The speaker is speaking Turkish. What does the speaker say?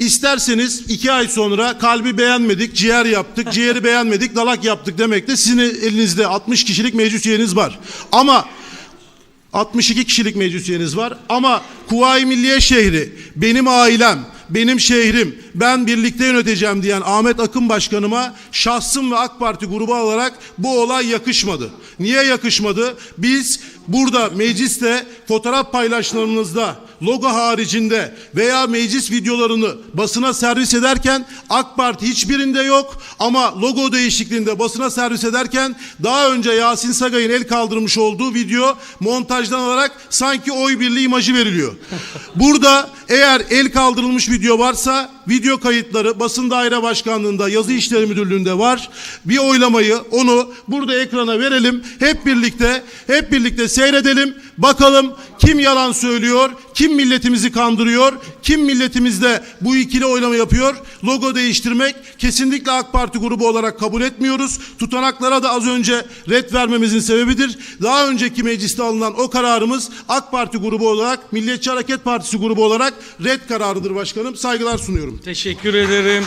İsterseniz iki ay sonra kalbi beğenmedik, ciğer yaptık, ciğeri beğenmedik, dalak yaptık demek de sizin elinizde 60 kişilik meclis üyeniz var. Ama 62 kişilik meclis üyeniz var ama Kuvayi Milliye şehri, benim ailem, benim şehrim, ben birlikte yöneteceğim diyen Ahmet Akın Başkanıma şahsım ve AK Parti grubu olarak bu olay yakışmadı. Niye yakışmadı? Biz burada mecliste fotoğraf paylaşımlarımızda logo haricinde veya meclis videolarını basına servis ederken AK Parti hiçbirinde yok ama logo değişikliğinde basına servis ederken daha önce Yasin Sagay'ın el kaldırmış olduğu video montajdan alarak sanki oy birliği imajı veriliyor. Burada eğer el kaldırılmış video varsa video kayıtları basın daire başkanlığında yazı işleri müdürlüğünde var. Bir oylamayı onu burada ekrana verelim. Hep birlikte hep birlikte seyredelim. Bakalım kim yalan söylüyor, kim milletimizi kandırıyor, kim milletimizde bu ikili oylama yapıyor. Logo değiştirmek kesinlikle AK Parti grubu olarak kabul etmiyoruz. Tutanaklara da az önce red vermemizin sebebidir. Daha önceki mecliste alınan o kararımız AK Parti grubu olarak, Milliyetçi Hareket Partisi grubu olarak red kararıdır başkanım. Saygılar sunuyorum. Teşekkür ederim.